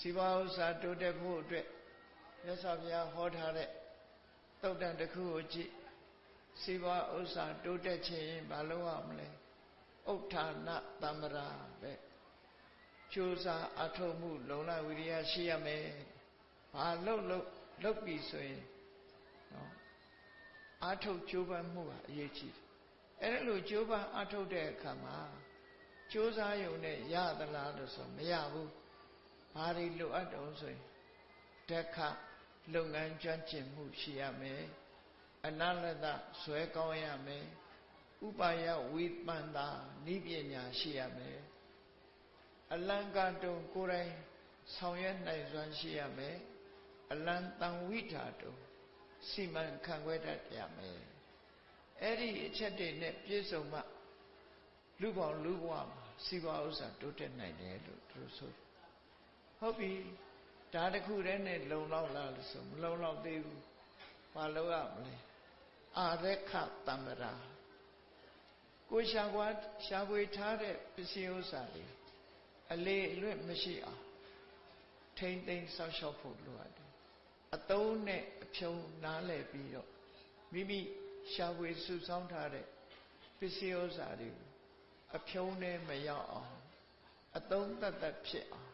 စီးပွားဥစ္စာတိုးတက်ဖို့အတွက်မြတ်စွာဘုရားဟောထားတဲ့တုတ်တန်တစ်ခုကိုကြည့်စီးပွားဥစ္စာတိုးတက်ခြင်းဘာလို့ရမလဲဥဋ္ဌာဏတမ္မရာပဲကြိုးစားအထောက်မှု လုံလဝိရိယရှိရမယ်ဘာလို့လို့လုပ်ပြီဆိုရင်နော်အထုတ်ကြိုးပမ်းမှုဟာအရေးကြီးတယ်အဲ့ဒါလိုကြိုးပမ်းအထုတ်တဲ့အခါမှာကြိုးစားရုံနဲ့ရသလားလို့ဆိုမရဘူး ဘာတွေလိုအပ်တုံးဆိုရင်ဓက္ခလုပ်ငန်းကျွမ်းကျင်မှုရှိရမယ်အနလတဇွဲကောင်းရမယ်ဥပါယဝိပန္တာနိပညာရှိရမယ်အလံကတုံကိုယ်တိုင်ဆောင်ရွက်နိုင်စွမ်းရှိရမယ်အလံတန်ဝိဓာတုံစီမံခန့်ခွဲတတ်ရမယ်အဲ့ဒီအချက်တွေနဲ့ပြည့်စုံမှလူပေါင်းလူဘဝမှာစီးပွားဥစ္စာတိုးတက်နိုင်တယ်လို့သူတို့ဆို ဟုတ်ပြီဒါတခုတည်းနဲ့လုံလောက်လားလို့ဆိုမလုံလောက်သေးဘူးဘာလို့ရမလဲအာရခတမ္မရာကိုရှာကွာရှာဖွေထားတဲ့ပစ္စည်းဥစ္စာတွေအလေးအလွတ်မရှိအောင်ထိမ့်သိမ်းဆောက်ရှောက်ဖို့လိုအပ်တယ်အတုံးနဲ့အဖြုံနားလည်ပြီးတော့မိမိရှာဖွေစုဆောင်းထားတဲ့ပစ္စည်းဥစ္စာတွေကိုအဖြုံးနဲ့မရောက်အောင်အတုံးတတ်တတ်ဖြစ်အောင်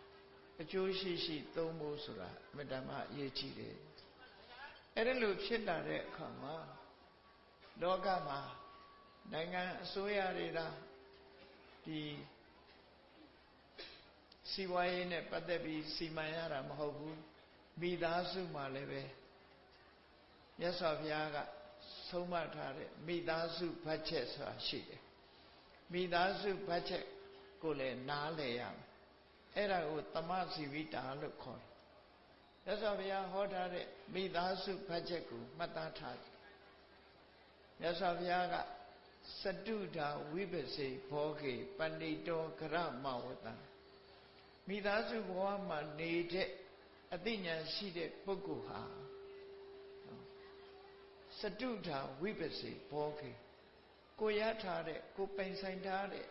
အကျိုးရှိရှိသုံးဖို့ဆိုတာအမြဲတမ်းအရေးကြီးတယ်အဲ့ဒါလို့ဖြစ်လာတဲ့အခါမှာလောကမှာနိုင်ငံအစိုးရတွေကဒီစီဝါရေးနဲ့ပတ်သက်ပြီးစီမံရတာမဟုတ်ဘူးမိသားစုမှာလည်းပဲမြတ်စွာဘုရားကဆုံးမထားတဲ့မိသားစုဘတ်ချက်ဆိုတာရှိတယ်မိသားစုဘတ်ချက်ကိုလည်းနားလည်ရမယ် အဲ့ဒါကိုတမစီဝိတာလို့ခေါ်တယ်မြတ်စွာဘုရားဟောထားတဲ့မိသားစုဘတ်ချက်ကိုမှတ်သားထားတယ်မြတ်စွာဘုရားကစတုဓာဝိပစေဘောကေပဏိတောကရမဝတံမိသားစုဘဝမှာနေတဲ့အသိဉာဏ်ရှိတဲ့ပုဂ္ဂိုလ်ဟာစတုဓာဝိပစေဘောကေကိုရထားတဲ့ကိုပိုင်ဆိုင်ထားတဲ့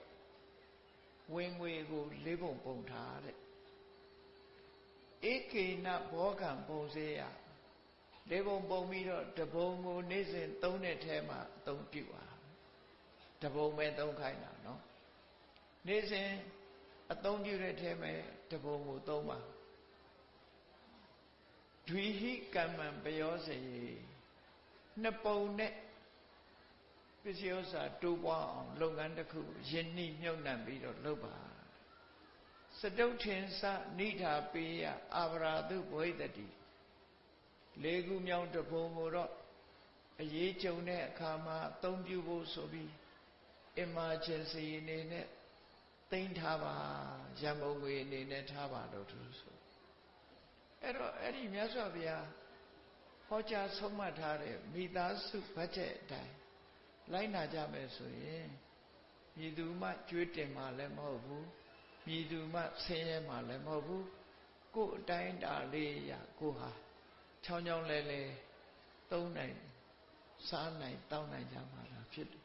ဝင်ငွေကိုလေးပုံပုံထားတဲ့ဧကေနဘောကံပုံစေရလေးပုံပုံပြီးတော့တပုံကိုနေ့စဉ်သုံးတဲ့ထဲမှာအသုံးပြုပါတပုံပဲသုံးခိုင်းတာနော်နေ့စဉ်အသုံးပြုတဲ့ထဲမှာတပုံကိုသုံးပါဒွိဟိကမ္မံပယောစေနှစ်ပုံနဲ့ ပစ္စည်းဥစ္စာတိုးပွားအောင်လုပ်ငန်းတစ်ခုယဉ်နှိမြုပ်နှံပြီးတော့လုပ်ပါစတုထင်စနိဋ္ဌာပေယအာဗရာတုဘဝိတတိလေးခုမြောင်တပုံကိုတော့အရေးကြုံတဲ့အခါမှာအသုံးပြုဖို့ဆိုပြီး emergency အနေနဲ့သိမ်းထားပါရံပုံငွေအနေနဲ့ထားပါလို့သူဆိုအဲ့တော့အဲ့ဒီမြတ်စွာဘုရားဟောကြားဆုံးမထားတဲ့မိသားစုဘတ်ဂျက်အတိုင်း လိုက်နာကြမယ်ဆိုရင်မြည်သူမှကြွေးတင်မှလည်းမဟုတ်ဘူးမြည်သူမှဆင်းရဲမှလည်းမဟုတ်ဘူးကိုယ်အတိုင်းတာလေးရကိုဟာချောင်းချောင်းလဲလဲသုံးနိုင်စားနိုင်တောင်းနိုင်ကြမှာဖြစ်တယ်